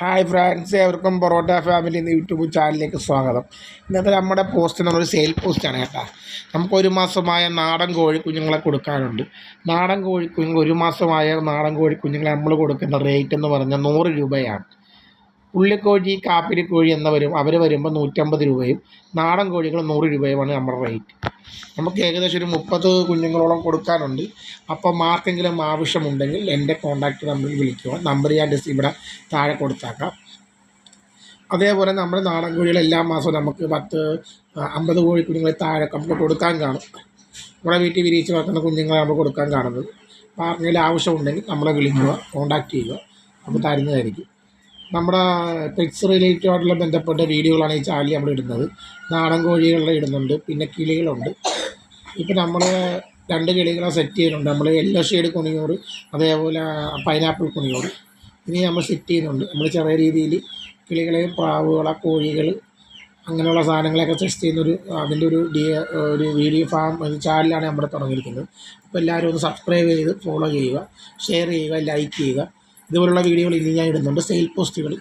Hi friends ഏവർക്കും parotta family എന്ന YouTube ചാനലിലേക്ക് സ്വാഗതം. ഇന്നത്തെ നമ്മുടെ പോസ്റ്റ് നമ്മളൊരു സെയിൽ പോസ്റ്റാണ് കേട്ടോ. നമുക്കൊരു മാസമായ നാടൻ കോഴി കുഞ്ഞുങ്ങളെ കൊടുക്കാനുണ്ട്. നാടൻ കോഴി കുഞ്ഞുങ്ങൾ ഒരു മാസമായ നാടൻ കോഴി കുഞ്ഞുങ്ങളെ നമ്മൾ കൊടുക്കുന്ന റേറ്റ് എന്ന് പറഞ്ഞാൽ നൂറ് രൂപയാണ്. ഉള്ളിക്കോഴി കാപ്പിരിക്കോഴി എന്ന വരും അവർ വരുമ്പോൾ നൂറ്റമ്പത് രൂപയും നാടൻ കോഴികൾ നൂറ് രൂപയുമാണ് നമ്മുടെ റേറ്റ്. നമുക്ക് ഏകദേശം ഒരു മുപ്പത് കുഞ്ഞുങ്ങളോളം കൊടുക്കാനുണ്ട്. അപ്പോൾ മാർക്കെങ്കിലും ആവശ്യമുണ്ടെങ്കിൽ എന്റെ കോൺടാക്റ്റ് നമ്പറിൽ വിളിക്കുക. നമ്പർ ഞാൻ ഡിസ് ഇവിടെ താഴെ കൊടുത്താക്കാം. അതേപോലെ നമ്മുടെ നാടൻ കോഴികൾ എല്ലാ മാസവും നമുക്ക് പത്ത് അമ്പത് കോഴി കുഞ്ഞുങ്ങളെ താഴെ നമുക്ക് കൊടുക്കാൻ കാണും. നമ്മുടെ വീട്ടിൽ വിരിയിച്ച് വളർത്തുന്ന കുഞ്ഞുങ്ങളെ നമ്മൾ കൊടുക്കാൻ കാണുന്നത്. അപ്പോൾ ആർക്കെങ്കിലും ആവശ്യമുണ്ടെങ്കിൽ നമ്മളെ വിളിക്കുക കോൺടാക്റ്റ് ചെയ്യുക. അപ്പോൾ തരുന്നതായിരിക്കും. നമ്മുടെ പെറ്റ്സ് റിലേറ്റീവ് ആയിട്ടുള്ള ബന്ധപ്പെട്ട വീഡിയോകളാണ് ഈ ചാനലിൽ നമ്മൾ ഇടുന്നത്. നാടൻ കോഴികളുടെ ഇടുന്നുണ്ട് പിന്നെ കിളികളുണ്ട്. ഇപ്പം നമ്മൾ രണ്ട് കിളികളെ സെറ്റ് ചെയ്യുന്നുണ്ട്. നമ്മൾ യെല്ലോ ഷെയ്ഡ് കുണിയോട് അതേപോലെ പൈനാപ്പിൾ കുണിയോട് ഇനി നമ്മൾ സെറ്റ് ചെയ്യുന്നുണ്ട്. നമ്മൾ ചെറിയ രീതിയിൽ കിളികളെയും പ്രാവുകളെ കോഴികൾ അങ്ങനെയുള്ള സാധനങ്ങളെയൊക്കെ ടെസ്റ്റ് ചെയ്യുന്നൊരു അതിന്റെ ഒരു ഡി ഒരു വീഡിയോ ഫാം ചാനലാണ് നമ്മുടെ തുടങ്ങിയിരിക്കുന്നത്. അപ്പോൾ എല്ലാവരും ഒന്ന് സബ്സ്ക്രൈബ് ചെയ്ത് ഫോളോ ചെയ്യുക ഷെയർ ചെയ്യുക ലൈക്ക് ചെയ്യുക. ഇതുപോലുള്ള വീഡിയോകൾ ഇനി ഞാൻ ഇടുന്നുണ്ട്. സെയിൽ പോസ്റ്റുകൾ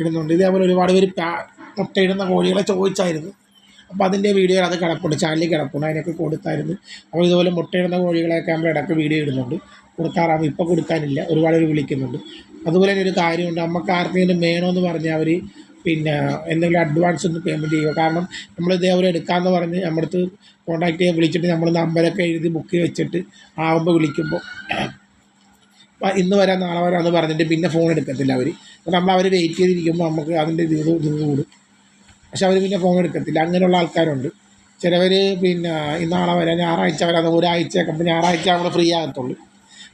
ഇടുന്നുണ്ട്. ഇതേപോലെ ഒരുപാട് പേര് മുട്ടയിടുന്ന കോഴികളെ ചോദിച്ചായിരുന്നു. അപ്പോൾ അതിന്റെ വീഡിയോ അത് കിടപ്പുണ്ട്. ചാനലിൽ കിടപ്പുണ്ട്. അതിനൊക്കെ കൊടുത്തായിരുന്നു. അപ്പോൾ ഇതുപോലെ മുട്ടയിടുന്ന കോഴികളെയൊക്കെ നമ്മൾ ഇടയ്ക്ക് വീഡിയോ ഇടുന്നുണ്ട്. കൊടുക്കാറാകും ഇപ്പോൾ കൊടുക്കാനില്ല. ഒരുപാട് പേര് വിളിക്കുന്നുണ്ട്. അതുപോലെ തന്നെ ഒരു കാര്യമുണ്ട്. നമുക്ക് ആർക്കെങ്കിലും വേണമെന്ന് പറഞ്ഞാൽ അവർ പിന്നെ എന്തെങ്കിലും അഡ്വാൻസ് ഒന്ന് പേയ്മെന്റ് ചെയ്യുക. കാരണം നമ്മൾ ഇതേപോലെ എടുക്കാമെന്ന് പറഞ്ഞ് നമ്മുടെ അടുത്ത് കോൺടാക്ട് ചെയ്യാൻ വിളിച്ചിട്ട് നമ്മൾ നമ്പരൊക്കെ എഴുതി ബുക്ക് വെച്ചിട്ട് ആകുമ്പോൾ വിളിക്കുമ്പോൾ ഇന്ന് വരാം നാളെ വരാം എന്ന് പറഞ്ഞിട്ട് പിന്നെ ഫോൺ എടുക്കത്തില്ല അവർ നമ്മൾ അവർ വെയിറ്റ് ചെയ്തിരിക്കുമ്പോൾ നമുക്ക് അതിന്റെ ഇത് ഇത് കൂടും. പക്ഷെ അവർ പിന്നെ ഫോൺ എടുക്കത്തില്ല. അങ്ങനെയുള്ള ആൾക്കാരുണ്ട്. ചിലവർ പിന്നെ ഇന്നാളെ നാളെ വരാം ഞായറാഴ്ച വരാം. ഒരാഴ്ചയൊക്കെ അപ്പോൾ ഞായറാഴ്ച നമ്മൾ ഫ്രീ ആകത്തുള്ളൂ.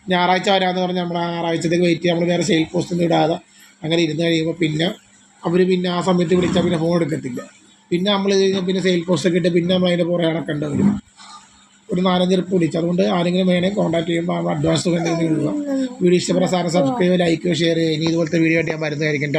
ഞായറാഴ്ച വരാമെന്ന് പറഞ്ഞാൽ നമ്മൾ ഞായറാഴ്ചത്തേക്ക് വെയിറ്റ് ചെയ്യാം നമ്മൾ വേറെ സെയിൽ പോസ്റ്റൊന്നും ഇടാതെ അങ്ങനെ ഇരുന്ന് കഴിയുമ്പോൾ പിന്നെ അവർ പിന്നെ ആ സമയത്ത് വിളിച്ചാൽ പിന്നെ ഫോൺ എടുക്കത്തില്ല. പിന്നെ നമ്മൾ പിന്നെ സെയിൽ പോസ്റ്റൊക്കെ ഇട്ട് പിന്നെ നമ്മൾ അതിന്റെ പുറകെ നടക്കേണ്ടി വരും. ഒരു നാലഞ്ച് റിപ്പ് വിളിച്ചു അതുകൊണ്ട് ആരെങ്കിലും വേണമെങ്കിൽ കോൺടാക്ട് ചെയ്യുമ്പോൾ അഡ്വാൻസ് ഇടുക. വീഡിയോ ഇഷ്ടപ്പെട്ട സാധനം സബ്സ്ക്രൈബ് ലൈക്ക് ഷെയർ ചെയ്യുക ഇനി ഇതുപോലത്തെ വീഡിയോ ആയിട്ട് ഞാൻ വരുന്നതായിരിക്കും.